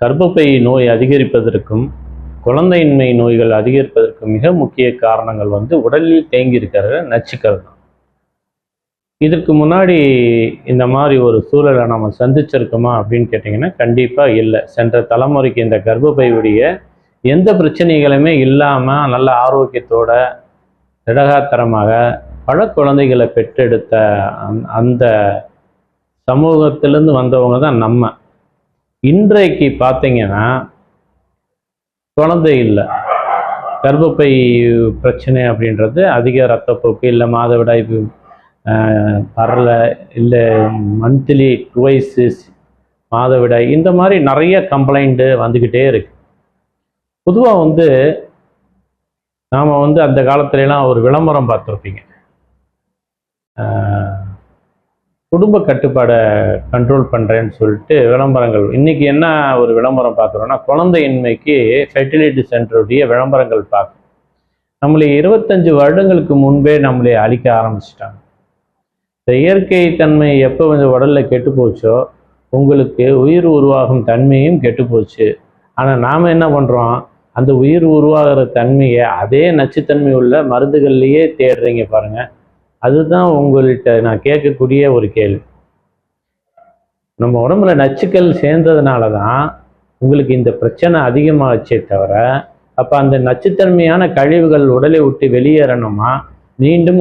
கர்ப்பப்பை நோய் அதிகரிப்பதற்கும் குழந்தையின்மை நோய்கள் அதிகரிப்பதற்கும் மிக முக்கிய காரணங்கள் வந்து உடலில் தேங்கி இருக்கிற நச்சுக்கள் தான். இதற்கு முன்னாடி இந்த மாதிரி ஒரு சூழலை நம்ம சந்திச்சிருக்கோமா அப்படின்னு கேட்டிங்கன்னா கண்டிப்பாக இல்லை. சென்ற தலைமுறைக்கு இந்த கர்ப்பப்பையுடைய எந்த பிரச்சனைகளுமே இல்லாமல் நல்ல ஆரோக்கியத்தோட திடகாத்திரமாக பல குழந்தைகளை பெற்றெடுத்த அந் அந்த சமூகத்திலேருந்து வந்தவங்க தான் நம்ம. இன்றைக்கு பார்த்தீங்கன்னா குழந்தை இல்லை. கர்ப்பப்பை பிரச்சனை அப்படின்றது அதிக ரத்தப்போக்கு இல்லை மாதவிடாய் ஆஹ், வரல இல்லை மந்த்லி டுவைஸஸ் மாதவிடாய் இந்த மாதிரி நிறைய கம்ப்ளைண்ட்டு வந்துக்கிட்டே இருக்கு. பொதுவாக வந்து நாம் வந்து அந்த காலத்துலலாம் ஒரு விளம்பரம் பார்த்துருப்பீங்க. குடும்ப கட்டுப்பாடை கண்ட்ரோல் பண்ணுறேன்னு சொல்லிட்டு விளம்பரங்கள். இன்னைக்கு என்ன ஒரு விளம்பரம் பார்க்குறோன்னா குழந்தையின்மைக்கு ஃபெர்டிலிட்டி சென்டருடைய விளம்பரங்கள் பார்க்கும் நம்மளை இருபத்தஞ்சு வருடங்களுக்கு முன்பே நம்மளை அழிக்க ஆரம்பிச்சிட்டாங்க. இந்த இயற்கை தன்மை எப்போ வந்து உடலில் கெட்டு போச்சோ உங்களுக்கு உயிர் உருவாகும் தன்மையும் கெட்டு போச்சு ஆனால் நாம் என்ன பண்ணுறோம் அந்த உயிர் உருவாகிற தன்மையை அதே நச்சுத்தன்மை உள்ள மருந்துகள்லையே தேடுறீங்க பாருங்கள் அதுதான் உங்கள்கிட்ட நான் கேட்கக்கூடிய ஒரு கேள்வி. நம்ம உடம்புல நச்சுக்கள் சேர்ந்ததுனால தான் உங்களுக்கு இந்த பிரச்சனை அதிகமாகச்சே தவிர அப்போ அந்த நச்சுத்தன்மையான கழிவுகள் உடலை விட்டு வெளியேறணுமா? மீண்டும்